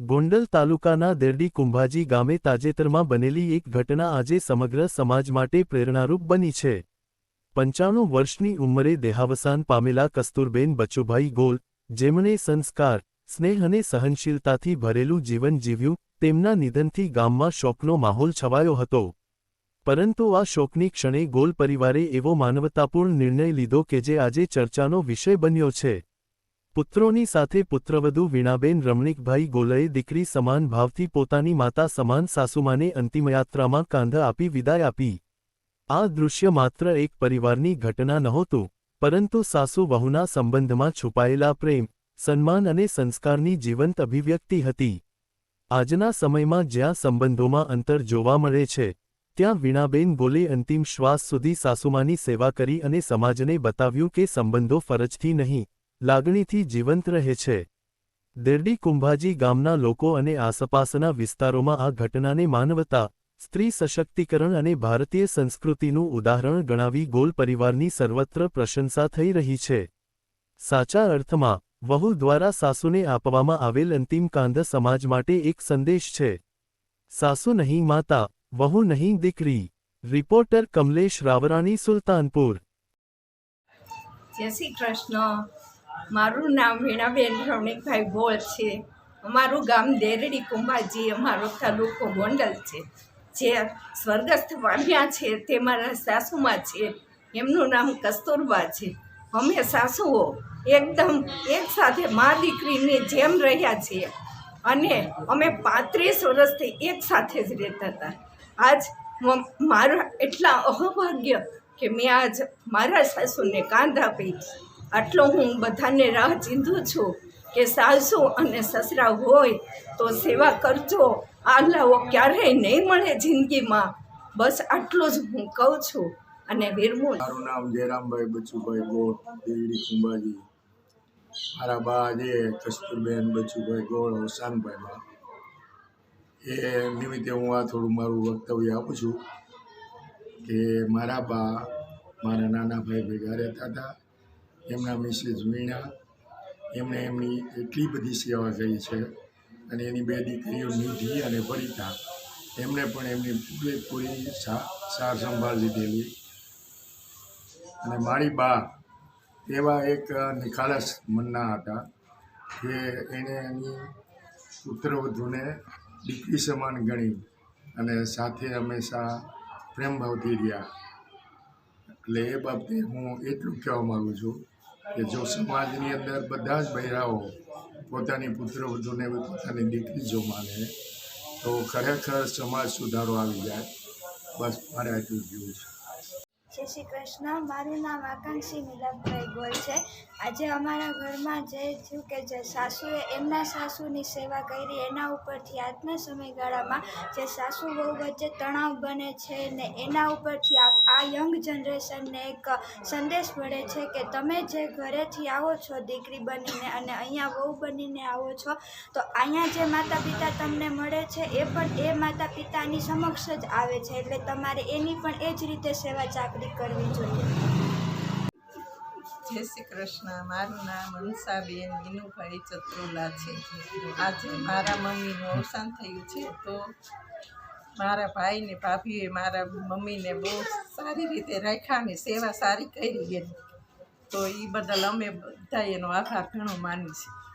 ગોંડલ તાલુકાના દેરડી કુંભાજી ગામે તાજેતરમાં બનેલી એક ઘટના આજે સમગ્ર સમાજ માટે પ્રેરણારૂપ બની છે. પંચાણું વર્ષની ઉંમરે દેહાવસાન પામેલા કસ્તુરબેન બચુભાઈ ગોલ, જેમણે સંસ્કાર, સ્નેહ અને સહનશીલતાથી ભરેલું જીવન જીવ્યું, તેમના નિધનથી ગામમાં શોકનો માહોલ છવાયો હતો. પરંતુ આ શોકની ક્ષણે ગોલ પરિવારે એવો માનવતાપૂર્ણ નિર્ણય લીધો કે જે આજે ચર્ચાનો વિષય બન્યો છે. પુત્રોની સાથે પુત્રવધુ વીણાબેન રમણીકભાઈ ગોલએ દીકરી સમાન ભાવથી પોતાની માતા સમાન સાસુમાને અંતિમયાત્રામાં કાંધ આપી વિદાય આપી. આ દૃશ્ય માત્ર એક પરિવારની ઘટના નહોતું, પરંતુ સાસુ વહુના સંબંધમાં છુપાયેલા પ્રેમ, સન્માન અને સંસ્કારની જીવંત અભિવ્યક્તિ હતી. આજના સમયમાં જ્યાં સંબંધોમાં અંતર જોવા મળે છે, ત્યાં વીણાબેન ગોલે અંતિમ શ્વાસ સુધી સાસુમાની સેવા કરી અને સમાજને બતાવ્યું કે સંબંધો ફરજથી નહીં લાગણીથી જીવંત રહે છે. દેરડી કુંભાજી ગામના લોકો અને આસપાસના વિસ્તારોમાં આ ઘટનાને માનવતા, સ્ત્રી સશક્તિકરણ અને ભારતીય સંસ્કૃતિનું ઉદાહરણ ગણાવી ગોલ પરિવારની સર્વત્ર પ્રશંસા થઈ રહી છે. સાચા અર્થમાં, વહુ દ્વારા સાસુને આપવામાં આવેલ અંતિમ કાંધ સમાજ માટે એક સંદેશ છે. સાસુ નહીં માતા, વહુ નહીં દીકરી. રિપોર્ટર કમલેશ રાવરાણી, સુલતાનપુર. જય શ્રી કૃષ્ણ. મારું નામ વીણાબેન રવણીકભાઈ બોલ છે. અમારું ગામ દેરડી કુંભાજી, અમારો તાલુકો ગોંડલ છે. જે સ્વર્ગસ્થ પામ્યા છે તે મારા સાસુમાં છે. એમનું નામ કસ્તુરબા છે. અમે સાસુઓ એકદમ એક સાથે મા દીકરીની જેમ રહ્યા છીએ અને અમે પાંત્રીસ વર્ષથી એક સાથે જ રહેતા હતા. આજ મારા એટલા અહોભાગ્ય કે મેં આજ મારા સાસુને કાંધ આપી. આટલો હું બધાને રાહ ચીંધું છું કે સાસુ અને સસરા હોય તો સેવા કરજો. આ લાવો ક્યારેય નહીં મળે જિંદગીમાં. બસ આટલું જ હું કહું છું અને વિરમું. મારું નામ જયરામભાઈ બચુભાઈ ગોળ દેવડી કુંભાજી. મારા બા જે કસ્તુરબેન બચુભાઈ ગોળ અવસાનભાઈ બા. એ નિમિત્તે હું આ થોડું મારું વક્તવ્ય આપું છું કે મારા બા મારા નાના ભાઈ ભેગા રહેતા હતા. એમના મિસિસ વીણા એમણે એમની એટલી બધી સેવા કરી છે અને એની બે દીકરીઓ નિધિ અને પરિતા એમણે પણ એમની પૂરેપૂરી સાર સંભાળ લીધેલી અને મારી બા એવા એક નિખાલસ મનના હતા કે એણે એની પુત્રવધુને દીકરી સમાન ગણી અને સાથે હંમેશા પ્રેમભાવથી રહ્યા. એટલે એ બાબતે હું એટલું કહેવા માગું છું કે જો સમાજની અંદર બધા જ બૈરાઓ પોતાની પુત્રવધુને પોતાની દીકરી જો માને, તો ખરેખર સમાજ સુધારો આવી જાય. બસ મારે આટલું જ છે. જય શ્રી કૃષ્ણ. મારું નામ આકાંક્ષી મિલકભાઈ ગોલ છે. આજે અમારા ઘરમાં જે થયું કે જે સાસુએ એમના સાસુની સેવા કરી, એના ઉપરથી આજના સમયગાળામાં જે સાસુ બહુ વચ્ચે તણાવ બને છે ને એના ઉપરથી આ આ યંગ જનરેશનને એક સંદેશ મળે છે કે તમે જે ઘરેથી આવો છો, દીકરી બનીને અને અહીંયા વહુ બનીને આવો છો, તો અહીંયા જે માતા પિતા તમને મળે છે, એ પણ એ માતા પિતાની સમક્ષ જ આવે છે. એટલે તમારે એની પણ એ જ રીતે સેવા ચાકરી કરવી જોઈએ. જય શ્રી કૃષ્ણ. મારું નામ હંસાબેન વિનુભાઈ ચતુલા છે. આજે મારા મમ્મીનું અવસાન થયું છે. તો મારા ભાઈને, ભાભીએ, મારા મમ્મીને બહુ સારી રીતે રાખ્યા અને સેવા સારી કરી એની તો એ બદલ અમે બધા એનો આભાર ઘણો માની છીએ.